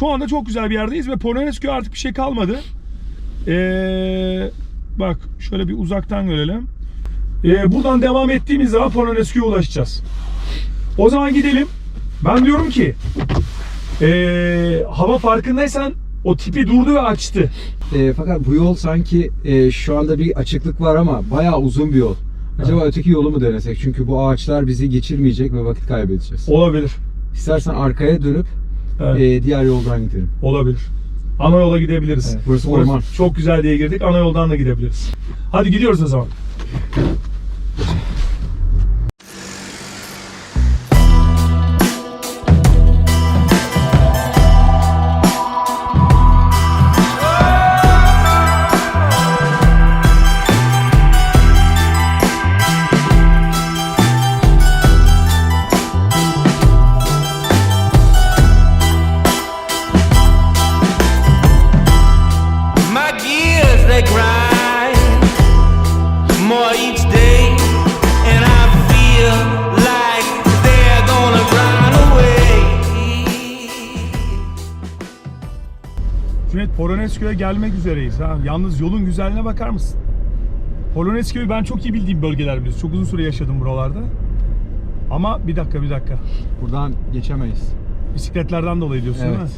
şu anda çok güzel bir yerdeyiz ve Polonezköy artık bir şey kalmadı. Ee, bak şöyle bir uzaktan görelim. Ee, buradan devam ettiğimiz zaman Polonezköy'e ulaşacağız. O zaman gidelim. Ben diyorum ki ee, hava farkındaysan o tipi durdu ve açtı. E, fakat bu yol sanki e, şu anda bir açıklık var ama bayağı uzun bir yol. Acaba öteki yolu mu denesek? Çünkü bu ağaçlar bizi geçirmeyecek ve vakit kaybedeceğiz. Olabilir. İstersen arkaya dönüp Evet, e, diğer yoldan gidelim. olabilir. Ana yola gidebiliriz. Evet, burası orman. Çok güzel diye girdik. Ana yoldan da gidebiliriz. Hadi gidiyoruz o zaman. Polonezköy'e gelmek üzereyiz. Ha. Yalnız yolun güzelliğine bakar mısın? Polonezköy ben çok iyi bildiğim bölgeler biliyorsun. Çok uzun süre yaşadım buralarda. Ama bir dakika bir dakika. Buradan geçemeyiz. Bisikletlerden dolayı diyorsun değil mi? Evet.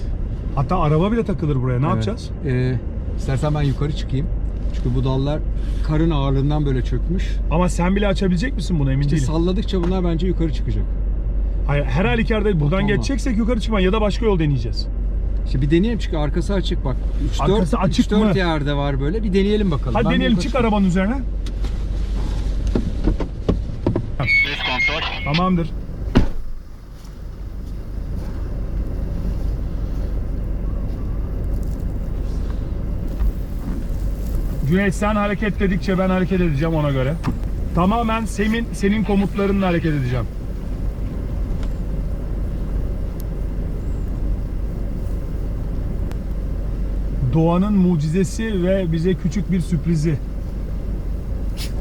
Hatta araba bile takılır buraya. Ne Evet. yapacağız? E, istersen ben yukarı çıkayım. Çünkü bu dallar karın ağırlığından böyle çökmüş. Ama sen bile açabilecek misin bunu emin İşte değilim. salladıkça bunlar bence yukarı çıkacak. Hayır, her halükarda buradan geçeceksek yukarı çıkma ya da başka yol deneyeceğiz. İşte bir deneyelim çünkü arkası açık bak. 3-4 Arkası açık 3-4 mı? yerde var böyle. Bir deneyelim bakalım. Hadi Ben deneyelim çık arabanın üzerine. Tamamdır. Cüneyt sen hareket dedikçe ben hareket edeceğim ona göre. Tamamen senin, senin komutlarınla hareket edeceğim. Doğanın mucizesi ve bize küçük bir sürprizi.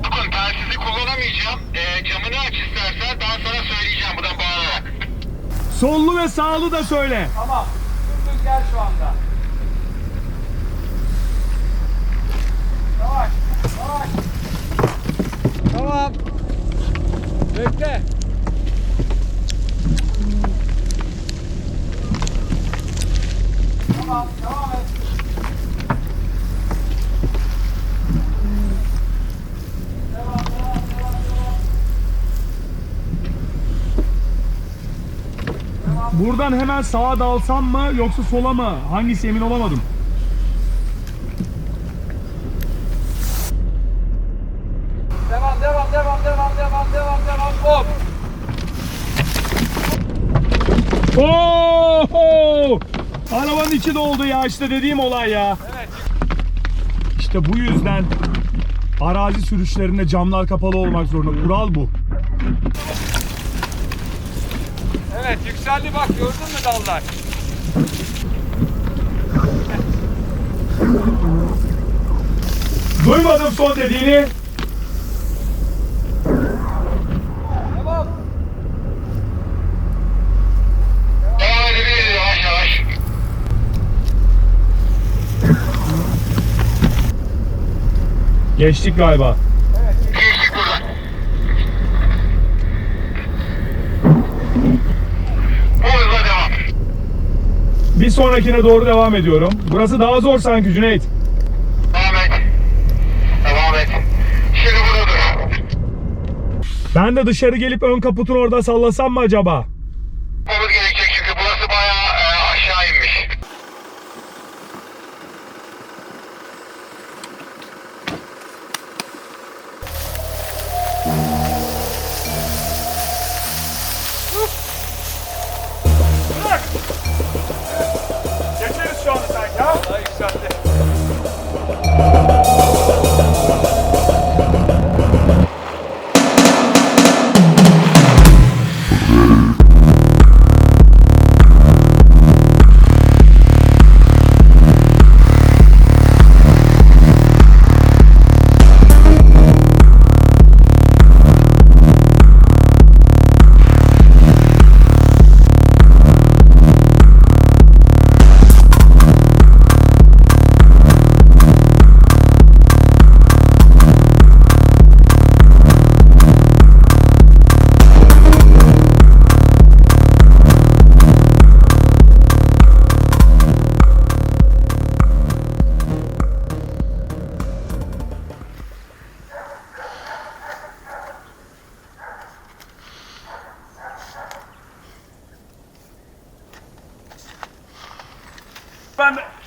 Bakın telsizi kullanamayacağım. Ee, camını aç istersen daha sonra söyleyeceğim buradan bağırarak. Sollu ve sağlı da söyle. Tamam. Dümdüz gel şu anda. Yavaş. Yavaş. Tamam. Bekle. Tamam, devam et. Devam, devam, devam, devam. Buradan hemen sağa dalsam mı yoksa sola mı? Hangisi emin olamadım. Devam, devam, devam, devam, devam, devam, devam. Hop. Oo! Arabanın içi doldu ya işte dediğim olay ya. Evet. İşte bu yüzden arazi sürüşlerinde camlar kapalı olmak zorunda. Kural bu. Evet, yükseldi bak gördün mü dallar? Duymadım son dediğini. Devam. Devam edebiliriz yavaş yavaş. Geçtik galiba. Geçtik buradan. Bu hızla devam. Bir sonrakine doğru devam ediyorum. Burası daha zor sanki Cüneyt. Devam et. Devam et. Şimdi burada dur. Ben de dışarı gelip ön kaputun orada sallasam mı acaba? Ben